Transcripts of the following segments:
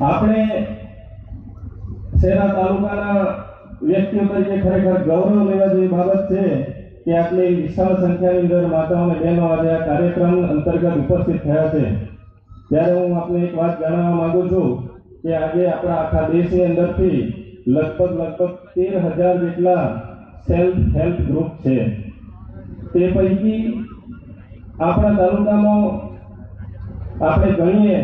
આપણે શહેરા તાલુકાના વ્યક્તિઓ તરીકે ખરેખર ગૌરવ લેવા જેવી બાબત છે કે આટલી વિશાળ સંખ્યાની અંદર માતાઓ અને બહેનો આજે આ કાર્યક્રમ અંતર્ગત ઉપસ્થિત થયા છે. ત્યારે હું આપને એક વાત જણાવવા માંગુ છું કે આજે આપણા આખા દેશની અંદરથી લગભગ લગભગ તેર હજાર જેટલા સેલ્ફ હેલ્પ ગ્રુપ છે. તે પૈકી આપણા તાલુકામાં આપણે ગણીએ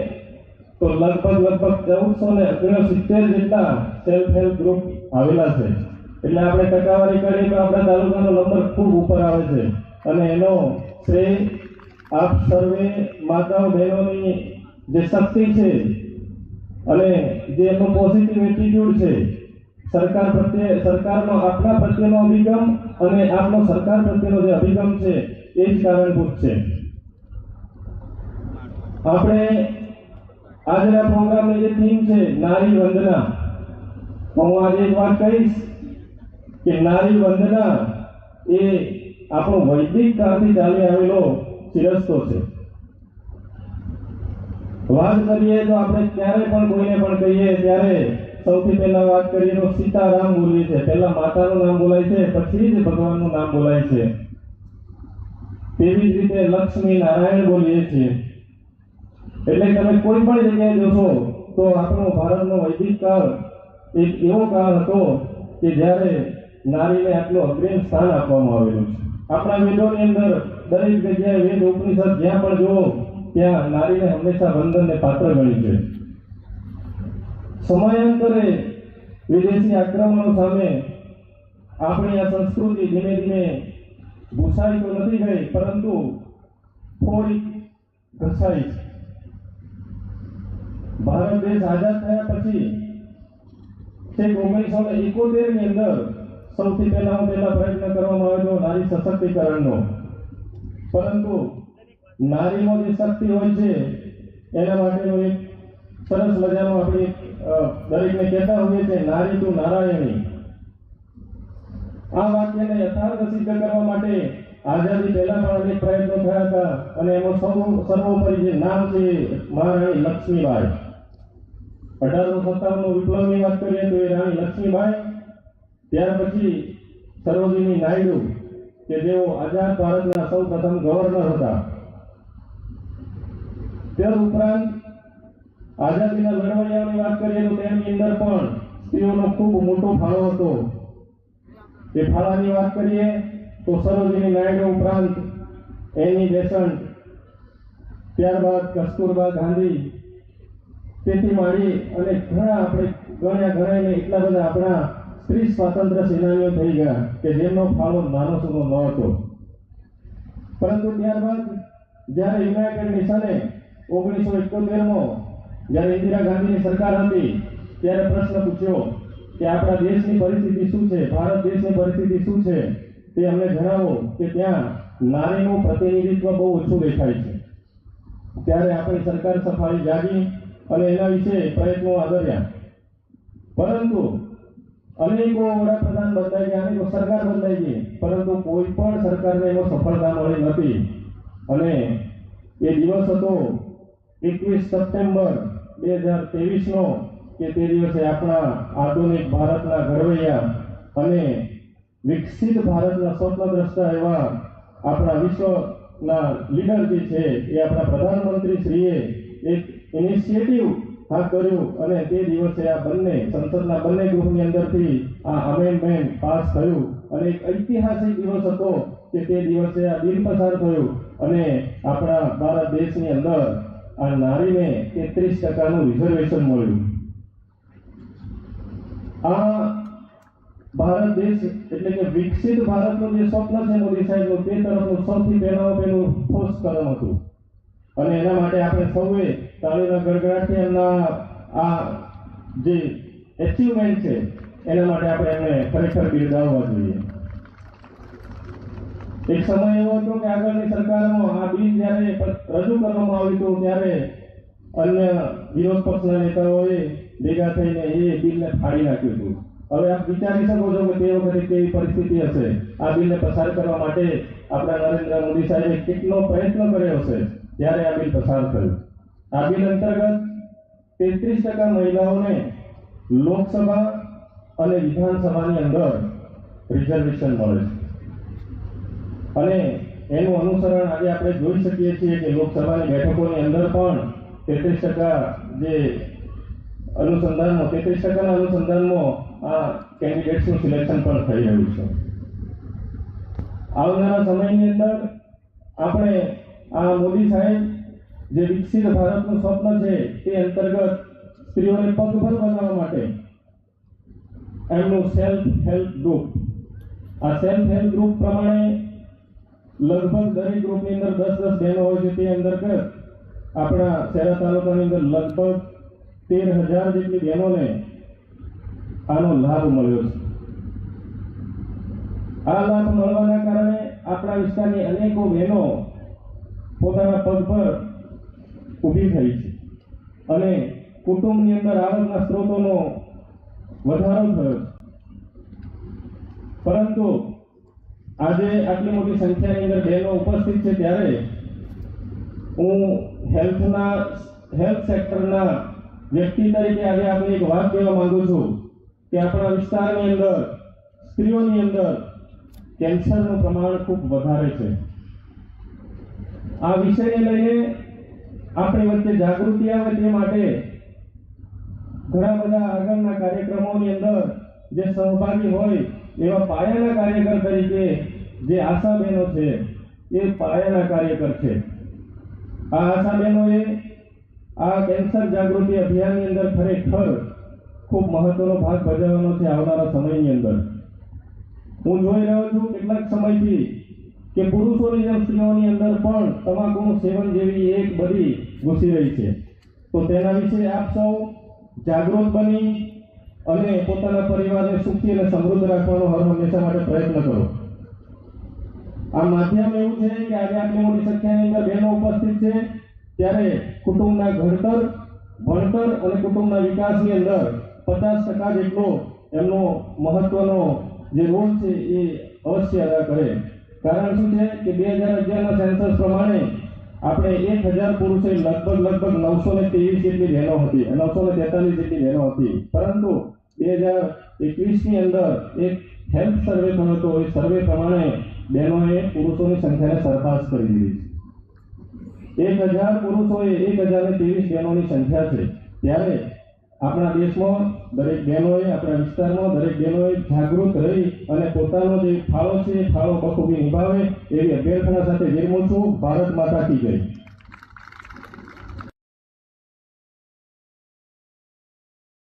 તો લગભગ લગભગ ચૌદસો ને ઓગણસિત્તેર જેટલા સેલ્ફ હેલ્પ ગ્રુપ આવેલા છે. એટલે આપણે ટકાવારી કરીએ તો આપણા તાલુકાનો નંબર ખૂબ ઉપર આવે છે. અને એનો શ્રેય આપ સર્વે માતાઓ બહેનોની જે શક્તિ છે અને જે એમનો પોઝિટિવ એટીટ્યુડ છે, સરકાર પ્રત્યે, સરકારનો આપણા પ્રત્યેનો અભિગમ અને આપનો સરકાર પ્રત્યેનો જે અભિગમ છે, એ જ કારણભૂત છે. આપણે આજના પ્રોગ્રામની જે થીમ છે, નારી વંદના, હું આજે એક વાત કહીશ કે નારી વંદના એ આપણો વૈદિક કાળથી ચાલી આવેલો શિરસ્તો છે. વાત કરીએ તો આપણે ક્યારે પણ કોઈને પણ કહીએ, ત્યારે સૌથી પહેલા વાત કરીએ તો સીતારામ બોલીએ છે. પહેલા માતાનું નામ બોલાય છે, પછી જ ભગવાનનું નામ બોલાય છે. તેવી જ રીતે લક્ષ્મી નારાયણ બોલીએ છીએ. એટલે તમે કોઈ પણ જગ્યાએ જોશો, તો આપણો ભારતનો વૈદિક કાળ એક એવો કાળ હતો કે જ્યારે નારીને આટલું અગ્રિમ સ્થાન આપવામાં આવેલું છે. આપણા વેદોની અંદર દરેક જગ્યાએ વેદ ઉપનિષદ જ્યાં પણ જુઓ, ત્યાં નારીને હંમેશા વંદનને પાત્ર ગણી છે. સમયાંતરે વિદેશી આક્રમણો સામે આપણી આ સંસ્કૃતિ ધીમે ધીમે ભૂસાઈ તો નથી ગઈ, પરંતુ થોડી ઘસાઈ છે. ભારત દેશ આઝાદ થયા પછી છેક ઓગણીસો ને એકોતેરની અંદર સૌથી પહેલા પહેલા પ્રયત્ન કરવામાં આવ્યો નારી સશક્તિકરણનો. પરંતુ નારીનો જે શક્તિ હોય છે, એના માટેનો એક સરસ મજાનો આપણે દરેકને કહેતા હોઈએ છીએ, નારી તું નારાયણી. આ વાક્યને યથાર્થ સિદ્ધ કરવા માટે આઝાદી પહેલા પણ અનેક પ્રયત્નો થયા હતા અને એમાં સર્વ સર્વોપરી જે નામ છે મહારાણી લક્ષ્મીબાઈ. અઢારસો સત્તાવનનો વિપ્લવની વાત કરીએ તો એ રાણી લક્ષ્મીબાઈ, ત્યાર પછી સરોજિની નાયડુ કે જેઓ આઝાદ ભારતના સૌ પ્રથમ ગવર્નર હતા. ત્યાર ઉપરાંત આઝાદીના લડવૈયાઓની વાત કરીએ તો તેમની અંદર પણ સ્ત્રીઓનો ખૂબ મોટો ફાળો હતો. એ ફાળાની વાત કરીએ તો સરોજિની નાયડુ ઉપરાંત એની બેસન્ટ ત્યારબાદ કસ્તુરબા ગાંધી તેથી માંડી અને ઘણા આપણે ગણ્યા ગણાઈને એટલા બધા આપણા સ્ત્રી સ્વાતંત્ર્ય સેનાનીઓ થઈ ગયા કે જેમનો ફાળો નાનો સુનો ન હતો. પરંતુ ત્યારબાદ જ્યારે યુનાઇટેડ નેશને ઓગણીસો એકોતેરમાં જ્યારે ઇન્દિરા ગાંધીની સરકાર હતી, ત્યારે પ્રશ્ન પૂછ્યો કે આપણા દેશની પરિસ્થિતિ શું છે, ભારત દેશની પરિસ્થિતિ શું છે? તે અમને જણાવો કે ત્યાં નારીનું પ્રતિનિધિત્વ બહુ ઓછું દેખાય છે. ત્યારે આપણી સરકાર સફાઈ જાગી અને એના વિશે પ્રયત્નો આદર્યા. પરંતુ અનેકો વડાપ્રધાન બદલાઈ ગયા અનેકો સરકાર બદલાઈ ગઈ. પરંતુ કોઈ પણ સરકારને એમાં સફળતા મળી નથી. અને એ દિવસ હતો એકવીસ સપ્ટેમ્બર બે હજાર ત્રેવીસનો, કે તે દિવસે આપણા આધુનિક ભારતના ઘડવૈયા અને વિકસિત ભારતના સ્વપ્નદ્રષ્ટા એવા આપણા વિશ્વના લીડર જે છે, એ આપણા પ્રધાનમંત્રી શ્રીએ એક ઇનિશિયેટિવ હાથ કર્યું. અને તે દિવસે આ બંને, સંસદના બંને ગૃહની અંદરથી આ અમેન્ડમેન્ટ પાસ થયું. અને એક ઐતિહાસિક દિવસ હતો કે તે દિવસે આ બિલ પસાર થયું. અને આપણા ભારત દેશની અંદર આ નારીને તેત્રીસ ટકાનું રિઝર્વેશન મળ્યું. આ ભારત દેશ એટલે કે વિકસિત ભારતનું જે સ્વપ્ન છે મોદી સાહેબનું, તે તરફનું સૌથી પહેલાં પહેલું ઠોસ કદમ હતું. અને એના માટે આપણે સૌએ તાળીના ગડગડાટથી એમના આ જે એચિવમેન્ટ છે, એના માટે આપણે એમને ખરેખર બિરદાવવા જોઈએ. એક સમય એવો હતો કે આગળની સરકારમાં આ બિલ જ્યારે રજૂ કરવામાં આવ્યું હતું, ત્યારે અન્ય વિરોધ પક્ષના નેતાઓએ ભેગા થઈને એ બિલને ફાડી નાખ્યું હતું. હવે આપ વિચારી શકો છો કે તે વખતે કેવી પરિસ્થિતિ હશે? આ બિલને પસાર કરવા માટે આપણા નરેન્દ્ર મોદી સાહેબે કેટલો પ્રયત્ન કર્યો હશે? ત્યારે આ બિલ પસાર થયું. આ બિલ અંતર્ગત તેત્રીસ ટકા મહિલાઓને લોકસભા અને વિધાનસભાની અંદર રિઝર્વેશન મળે છે. અને એનું અનુસરણ આજે આપણે જોઈ શકીએ છીએ કે લોકસભાની બેઠકોની અંદર પણ તેત્રીસ ટકા જે અનુસંધાનમાં, તેત્રીસ ટકાના અનુસંધાનમાં આ કેન્ડિડેટ્સનું સિલેક્શન પણ થઈ રહ્યું છે. આવનારા સમયની અંદર આપણે આ મોદી સાહેબ જે વિકસિત ભારતનું સ્વપ્ન છે તે અંતર્ગત સ્ત્રીઓને પગભર બનાવવા માટે એમનું સેલ્ફ હેલ્પ ગ્રુપ આ સેલ્ફ હેલ્પ ગ્રુપ પ્રમાણે લગભગ દરેક ગ્રુપની અંદર દસ દસ બહેનો હોય છે, તે અંતર્ગત આપણા શહેરા તાલુકાની અંદર લગભગ તેર હજાર જેટલી બહેનોને આનો લાભ મળ્યો છે. આ લાભ મળવાના કારણે આપણા વિસ્તારની અનેકો બહેનો પોતાના પગ પર ઊભી થઈ છે. અને કુટુંબની અંદર આવકના સ્ત્રોતોનો વધારો થયો છે. પરંતુ આજે આટલી મોટી સંખ્યાની અંદર બહેનો ઉપસ્થિત છે ત્યારે હું હેલ્થના, હેલ્થ સેક્ટરના વ્યક્તિ તરીકે આજે આપને એક વાત કહેવા માંગુ છું કે આપણા વિસ્તારની અંદર, સ્ત્રીઓની અંદર કેન્સરનું પ્રમાણ ખૂબ વધારે છે. આ વિષયને લઈને આપણી વચ્ચે જાગૃતિ આવે તે માટે ઘણા બધા આગળના કાર્યક્રમોની અંદર જે સહભાગી હોય એવા પાયાના કાર્યકર તરીકે જે આશાબહેનો છે, એ પાયાના કાર્યકર છે. આ આશાબહેનોએ આ કેન્સર જાગૃતિ અભિયાનની અંદર ખરેખર ખૂબ મહત્વનો ભાગ ભજવવાનો છે આવનારા સમયની અંદર. હું જોઈ રહ્યો છું, કેટલાક સમયથી કે પુરુષોની જેમ સ્ત્રીઓની અંદર પણ તમાકુનું સેવન જેવી એક બધી ઘૂસી રહી છે. તો તેના વિશે આપ સૌ જાગૃત બની અને પોતાના પરિવારને સુખી અને સમૃદ્ધ રાખવાનો હર હંમેશા માટે પ્રયત્ન કરો. આ માધ્યમ એવું છે કે આજે આટલી મોટી સંખ્યાની અંદર બહેનો ઉપસ્થિત છે. ત્યારે કુટુંબના ઘડતર, ભણતર અને કુટુંબના વિકાસની અંદર પચાસ ટકા જેટલો એમનો મહત્વનો જે રોલ છે એ અવશ્ય અદા કરે. કારણ શું છે કે બે હજાર અગિયારના સેન્સસ પ્રમાણે આપણે એક હજાર પુરુષે લગભગ લગભગ નવસો ને ત્રેવીસ જેટલી બહેનો હતી નવસો ને તેતાલીસ જેટલી બહેનો હતી. પરંતુ બે હજાર એકવીસની અંદર એક હેલ્થ સર્વે થયો હતો. એ સર્વે પ્રમાણે બહેનોએ પુરુષોની સંખ્યાને સરપાસ કરી દીધી છે. એક હજાર પુરુષોએ એક હજાર ત્રેવીસ બહેનોની સંખ્યા છે. ત્યારે આપણા દેશમાં દરેક બહેનોએ, આપણા વિસ્તારમાં દરેક બહેનોએ જાગૃત રહી અને પોતાનો જે ફાળો છે, ફાળો બખૂબી નિભાવે એવી અભ્યર્થના સાથે વિરમું છું ભારત માતા કી જય.